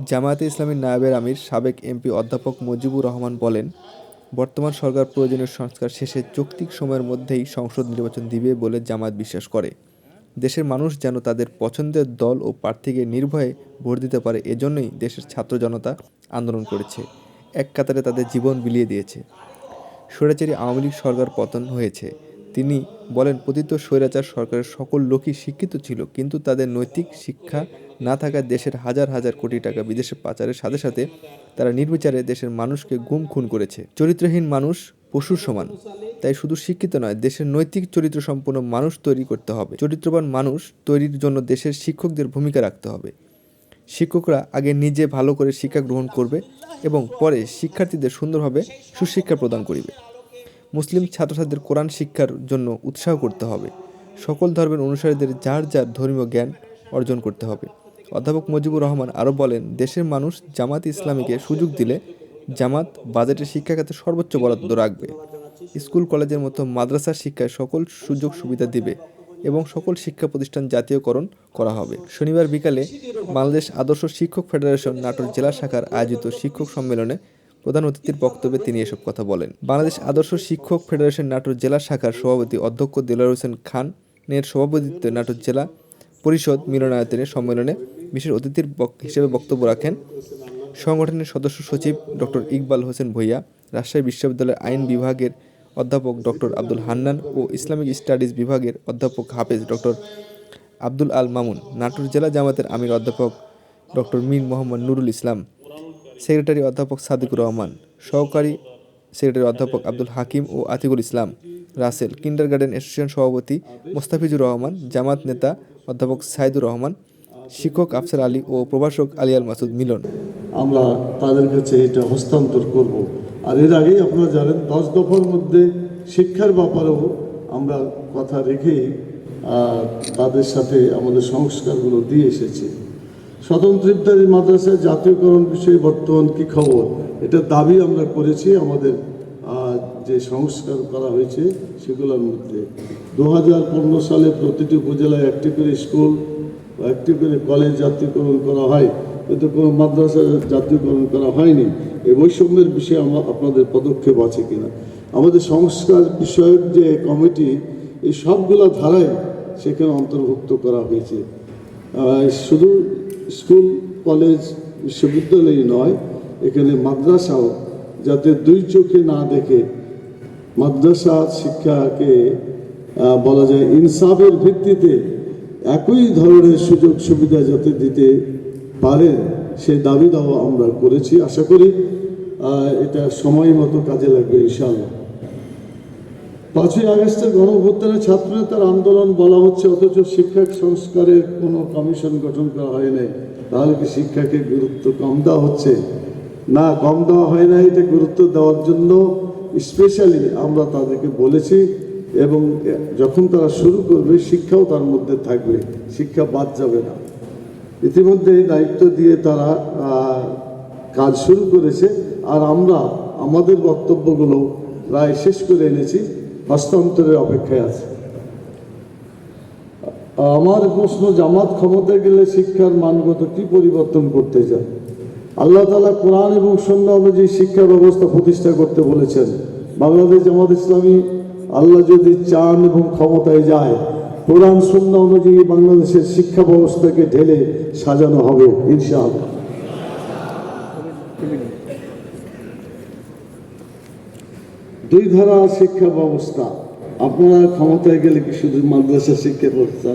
জামায়াতে ইসলামীর নায়েবের আমির, সাবেক এমপি অধ্যাপক মুজিবুর রহমান বলেন, বর্তমান সরকার প্রয়োজনীয় সংস্কার শেষে যৌক্তিক সময়ের মধ্যেই সংসদ নির্বাচন দিবে বলে জামায়াত বিশ্বাস করে। দেশের মানুষ যেন তাদের পছন্দের দল ও প্রার্থীকে নির্ভয়ে ভোট দিতে পারে, এজন্যই দেশের ছাত্র জনতা আন্দোলন করেছে। এক কাতারে তাদের জীবন বিলিয়ে দিয়েছে। স্বৈরাচারী আওয়ামী লীগ সরকার পতন হয়েছে। তিনি বলেন, পতিত স্বৈরাচার সরকারের সকল লোকই শিক্ষিত ছিল, কিন্তু তাদের নৈতিক শিক্ষা না থাকায় দেশের হাজার হাজার কোটি টাকা বিদেশে পাচারের সাথে সাথে তারা নির্বিচারে দেশের মানুষকে গুম খুন করেছে। চরিত্রহীন মানুষ, পশুর সমান। তাই শুধু শিক্ষিত নয়, দেশের নৈতিক চরিত্র সম্পন্ন মানুষ তৈরি করতে হবে। চরিত্রবান মানুষ তৈরির জন্য দেশের শিক্ষকদের ভূমিকা রাখতে হবে। শিক্ষকরা আগে নিজে ভালো করে শিক্ষা গ্রহণ করবে এবং পরে শিক্ষার্থীদের সুন্দরভাবে সুশিক্ষা প্রদান করিবে। মুসলিম ছাত্রছাত্রীদের কোরআন শিক্ষার জন্য উৎসাহ করতে হবে। সকল ধর্মের অনুসারীদের যার যার ধর্মীয় জ্ঞান অর্জন করতে হবে। অধ্যাপক মুজিবুর রহমান আরও বলেন, দেশের মানুষ জামাত ইসলামীকে সুযোগ দিলে জামাত বাজেটে শিক্ষা খাতে সর্বোচ্চ বরাদ্দ রাখবে। স্কুল, কলেজের মতো মাদ্রাসার শিক্ষায় সকল সুযোগ সুবিধা দিবে এবং সকল শিক্ষা প্রতিষ্ঠান জাতীয়করণ করা হবে। শনিবার বিকালে বাংলাদেশ আদর্শ শিক্ষক ফেডারেশন নাটোর জেলা শাখার আয়োজিত শিক্ষক সম্মেলনে প্রধান অতিথির বক্তব্যে তিনি এসব কথা বলেন। বাংলাদেশ আদর্শ শিক্ষক ফেডারেশন নাটোর জেলা শাখার সভাপতি অধ্যক্ষ দিলার হোসেন খানের সভাপতিত্বে নাটোর জেলা পরিষদ মিলনায়তনের সম্মেলনে বিশেষ অতিথির হিসেবে বক্তব্য রাখেন সংগঠনের সদস্য সচিব ডক্টর ইকবাল হোসেন ভূঁইয়া, রাজশাহী বিশ্ববিদ্যালয়ের আইন বিভাগের অধ্যাপক ডক্টর আব্দুল হান্নান ও ইসলামিক স্টাডিজ বিভাগের অধ্যাপক হাফেজ ডক্টর আব্দুল আল মামুন, নাটোর জেলা জামাতের আমির অধ্যাপক ডক্টর মীর মোহাম্মদ নুরুল ইসলাম সেক্রেটারি অধ্যাপক সাদিকুর রহমান, সহকারী সেক্রেটারি অধ্যাপক আব্দুল হাকিম ও Atikul Islam, Rasel kindergarten association সভাপতি মোস্তাফিজুর রহমান, জামাত নেতা অধ্যাপক সাইদুর রহমান, শিক্ষক আফসার আলী ও প্রভাষক আলিয়াল মাসুদ মিলন। আমরা তাদের কাছে এটা হস্তান্তর করব। আর এর আগেই আপনারা জানেন, দশ দফার মধ্যে শিক্ষার ব্যাপারেও আমরা কথা রেখে তাদের সাথে আমাদের সংস্কারগুলো দিয়ে এসেছি। স্বতন্ত্র ইফতারি মাদ্রাসায় জাতীয়করণ বিষয়ে বর্তমান কি খবর? এটা দাবি আমরা করেছি, আমাদের যে সংস্কার করা হয়েছে সেগুলোর মধ্যে। দু হাজার পনেরো সালে প্রতিটি উপজেলায় একটি করে স্কুল একটি করে কলেজ জাতীয়করণ করা হয়। কিন্তু কোনো মাদ্রাসা জাতীয়করণ করা হয়নি। এই বৈষম্যের বিষয়ে আমার আপনাদের পদক্ষেপ আছে কিনা? আমাদের সংস্কার বিষয়ক যে কমিটি, এই সবগুলো ধারায় সেখানে অন্তর্ভুক্ত করা হয়েছে। শুধু স্কুল, কলেজ বিশ্ববিদ্যালয় নয়, এখানে মাদ্রাসাও, যাতে দুই চোখে না দেখে মাদ্রাসা শিক্ষাকে বলা যায় ইনসাফের ভিত্তিতে একই ধরনের সুযোগ সুবিধা যাতে দিতে পারেন সে দাবি দাওয়া আমরা করেছি। আশা করি এটা সময় মতো কাজে লাগবে ইনশাআল্লাহ। পাঁচই আগস্টের গণভ্যুত্থানে ছাত্রনেতার আন্দোলন বলা হচ্ছে, অথচ শিক্ষা সংস্কারের কোনো কমিশন গঠন করা হয় নাই। তাহলে কি শিক্ষাকে গুরুত্ব কম দেওয়া হচ্ছে? না, কম দেওয়া হয় না এটা গুরুত্ব দেওয়ার জন্য। স্পেশালি আমরা তাদেরকে বলেছি এবং যখন তারা শুরু করবে, শিক্ষাও তার মধ্যে থাকবে। শিক্ষা বাদ যাবে না। ইতিমধ্যে দায়িত্ব দিয়ে তারা কাজ শুরু করেছে। আর আমরা, আমাদের বক্তব্যগুলো প্রায় শেষ করে এনেছি। হস্তান্তরের অপেক্ষায় আছে। আমার প্রশ্ন, জামাত ক্ষমতায় গেলে শিক্ষার মানগত কি পরিবর্তন করতে চায়? আল্লাহ তালা কোরআন এবং সন্ন্য অনুযায়ী শিক্ষা ব্যবস্থা প্রতিষ্ঠা করতে বলেছেন। বাংলাদেশ জামাত ইসলামী, আল্লাহ যদি চান এবং ক্ষমতায় যায়, কোরআন সন্ন্য অনুযায়ী বাংলাদেশের শিক্ষা ব্যবস্থাকে ঢেলে সাজানো হবে, ইনশাআল্লাহ। দুই ধারা শিক্ষা ব্যবস্থা। আপনারা ক্ষমতায় গেলে কি শুধু মাদ্রাসা শিক্ষা ব্যবস্থা